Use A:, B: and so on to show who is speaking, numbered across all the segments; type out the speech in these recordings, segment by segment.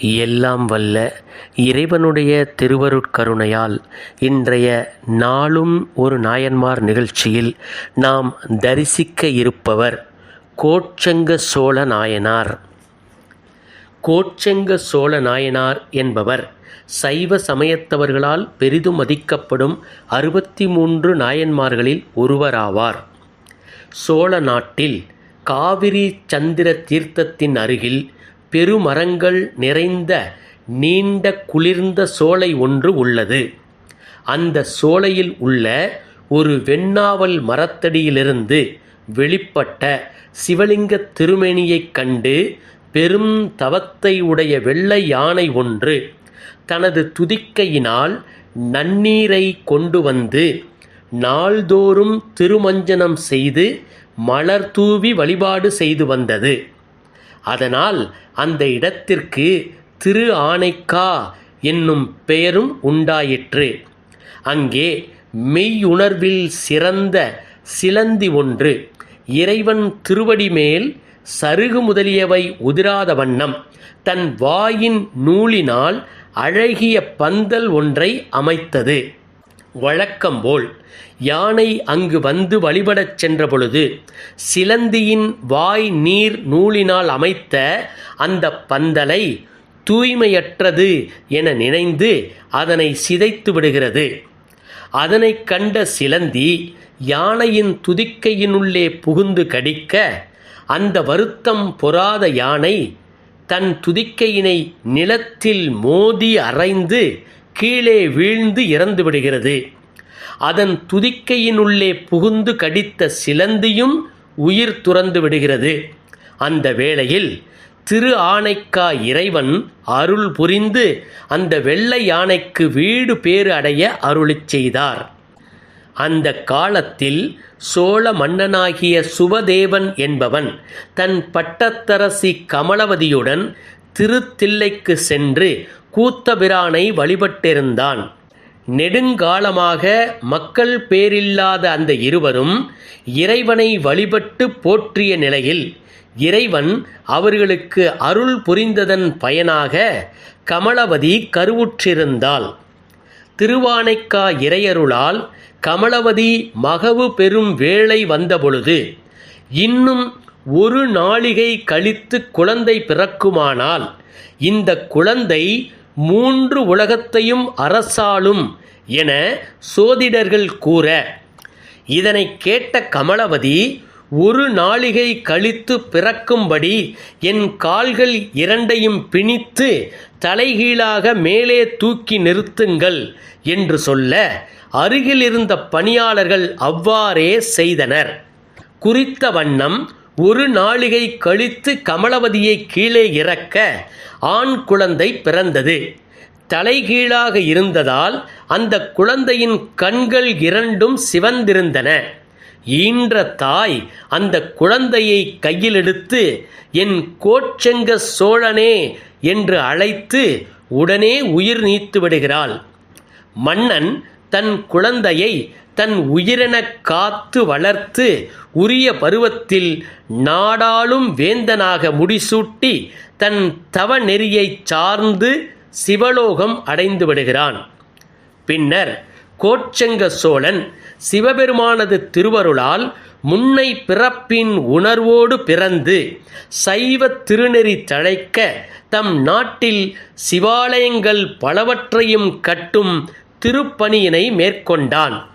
A: எல்லாம் வல்ல இறைவனுடைய திருவருட்கருணையால் இன்றைய நாளும் ஒரு நாயன்மார் நிகழ்ச்சியில் நாம் தரிசிக்க இருப்பவர் கோச்சங்க சோழ நாயனார். கோச்சங்க சோழ நாயனார் என்பவர் சைவ சமயத்தவர்களால் பெரிதும் மதிக்கப்படும் அறுபத்தி மூன்று நாயன்மார்களில் ஒருவராவார். சோழ நாட்டில் காவிரி சந்திர தீர்த்தத்தின் அருகில் பெருமரங்கள் நிறைந்த நீண்ட குளிர்ந்த சோலை ஒன்று உள்ளது. அந்த சோலையில் உள்ள ஒரு வெண்ணாவல் மரத்தடியிலிருந்து வெளிப்பட்ட சிவலிங்க திருமேனியைக் கண்டு பெரும் தவத்தை உடைய வெள்ளை யானை ஒன்று தனது துதிக்கையினால் நன்னீரை கொண்டு வந்து நாள்தோறும் திருமஞ்சனம் செய்து மலர் தூவி வழிபாடு செய்து வந்தது. அதனால் அந்த இடத்திற்கு திரு ஆனைக்கா என்னும் பெயரும் உண்டாயிற்று. அங்கே மெய்யுணர்வில் சிறந்த சிலந்தி ஒன்று இறைவன் திருவடி மேல் சருகு முதலியவை உதிராத வண்ணம் தன் வாயின் நூலினால் அழகிய பந்தல் ஒன்றை அமைத்தது. வழக்கம் போல் யானை அங்கு வந்து வழிபடச் சென்றபொழுது சிலந்தியின் வாய் நீர் நூலினால் அமைத்த அந்த பந்தலை தூய்மையற்றது என நினைந்து அதனை சிதைத்து விடுகிறது. அதனைக் கண்ட சிலந்தி யானையின் துதிக்கையினுள்ளே புகுந்து கடிக்க அந்த வருத்தம் பொறாத யானை தன் துதிக்கையினை நிலத்தில் மோதி அரைந்து கீழே வீழ்ந்து இறந்து விடுகிறது. அதன் துதிக்கையினுள்ளே புகுந்து கடித்த சிலந்தியும் உயிர் துறந்து விடுகிறது. அந்த வேளையில் திரு ஆனைக்கா இறைவன் அருள் புரிந்து அந்த வெள்ளை யானைக்கு வீடு பேறு அடைய அருளிச் செய்தார். அந்த காலத்தில் சோழ மன்னனாகிய சுவதேவன் என்பவன் தன் பட்டத்தரசி கமலவதியுடன் திருத்தில்லைக்கு சென்று கூத்தபிரானை வழிபட்டிருந்தான். நெடுங்காலமாக மக்கள் பேரில்லாத அந்த இருவரும் இறைவனை வழிபட்டு போற்றிய நிலையில் இறைவன் அவர்களுக்கு அருள் புரிந்ததன் பயனாக கமலவதி கருவுற்றிருந்தாள். திருவானைக்கா இறையருளால் கமலவதி மகவு பெறும் வேளை வந்தபொழுது இன்னும் ஒரு நாளிகை கழித்து குழந்தை பிறக்குமானால் இந்த குழந்தை மூன்று உலகத்தையும் அரசாளும் என சோதிடர்கள் கூற இதனை கேட்ட கமலவதி ஒரு நாளிகை கழித்து பிறக்கும்படி என் கால்கள் இரண்டையும் பிணித்து தலைகீழாக மேலே தூக்கி நிறுத்துங்கள் என்று சொல்ல அருகிலிருந்த பணியாளர்கள் அவ்வாறே செய்தனர். குறித்த வண்ணம் ஒரு நாளிகை கழித்து கமலவதியை கீழே இறக்க ஆண் குழந்தை பிறந்தது. தலைகீழாக இருந்ததால் அந்த குழந்தையின் கண்கள் இரண்டும் சிவந்திருந்தன. ஈன்ற தாய் அந்த குழந்தையை கையில் எடுத்து என் கோச்செங்க சோழனே என்று அழைத்து உடனே உயிர் நீத்து விடுகிறாள் மன்னன் தன் குழந்தையை தன் உயிரெனக் காத்து வளர்த்து உரிய பருவத்தில் நாடாளும் வேந்தனாக முடிசூட்டி தன் தவ நெறியைச் சார்ந்து சிவலோகம் அடைந்து விடுகிறான். பின்னர் கோச்சங்க சோழன் சிவபெருமானது திருவருளால் முன்னை பிறப்பின் உணர்வோடு பிறந்து சைவ திருநெறி தழைக்க தம் நாட்டில் சிவாலயங்கள் பலவற்றையும் கட்டும் திருப்பணியினை மேற்கொண்டான்.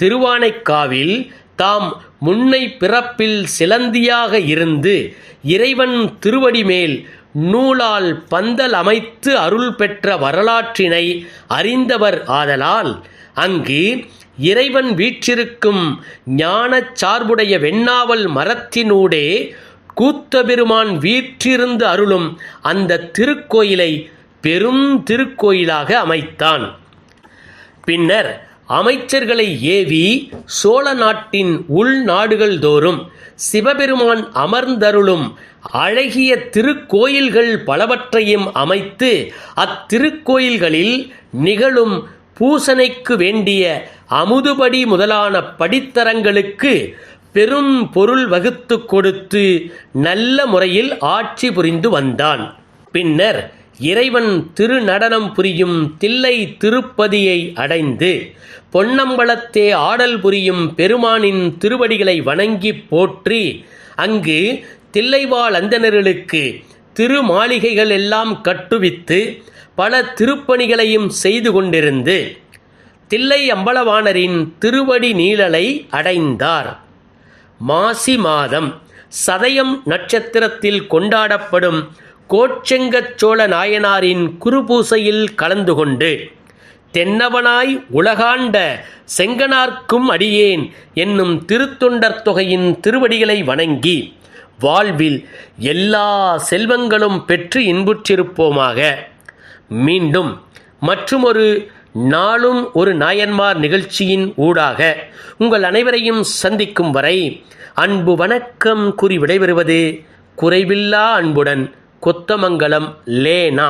A: திருவானைக்காவில் தாம் முன்னை பிறப்பில் சிலந்தியாக இருந்து இறைவன் திருவடி மேல் நூலால் பந்தல் அமைத்து அருள் பெற்ற வரலாற்றினை அறிந்தவர் ஆதலால் அங்கு இறைவன் வீற்றிருக்கும் ஞானச் சார்புடைய வெண்ணாவல் மரத்தினூடே கூத்தபெருமான் வீற்றிருந்து அருளும் அந்த திருக்கோயிலை பெரும் திருக்கோயிலாக அமைத்தான். பின்னர் அமைச்சர்களை ஏவி சோழ நாட்டின் உள்நாடுகள் தோறும் சிவபெருமான் அமர்ந்தருளும் அழகிய திருக்கோயில்கள் பலவற்றையும் அமைத்து அத்திருக்கோயில்களில் நிகழும் பூசனைக்கு வேண்டிய அமுதுபடி முதலான படித்தரங்களுக்கு பெரும் பொருள் வகுத்து கொடுத்து நல்ல முறையில் ஆட்சி புரிந்து வந்தான். பின்னர் இறைவன் திருநடனம் புரியும் தில்லை திருப்பதியை அடைந்து பொன்னம்பலத்தே ஆடல் புரியும் பெருமானின் திருவடிகளை வணங்கி போற்றி அங்கு தில்லைவாழ் அந்தனர்களுக்கு திருமாளிகைகள் எல்லாம் கட்டுவித்து பல திருப்பணிகளையும் செய்து கொண்டிருந்து தில்லை அம்பலவாணரின் திருவடி நீழலை அடைந்தார். மாசி மாதம் சதயம் நட்சத்திரத்தில் கொண்டாடப்படும் கோச்செங்கச் சோழ நாயனாரின் குருபூசையில் கலந்து கொண்டு தென்னவனாய் உலகாண்ட செங்கனார்க்கும் அடியேன் என்னும் திருத்தொண்டர் தொகையின் திருவடிகளை வணங்கி வாழ்வில் எல்லா செல்வங்களும் பெற்று இன்புற்றிருப்போமாக. மீண்டும் மற்றுமொரு நாளும் ஒரு நாயன்மார் நிகழ்ச்சியின் ஊடாக உங்கள் அனைவரையும் சந்திக்கும் வரை அன்பு வணக்கம் கூறி விடைபெறுவது குறைவில்லா அன்புடன் கொத்தமங்கலம் லேனா.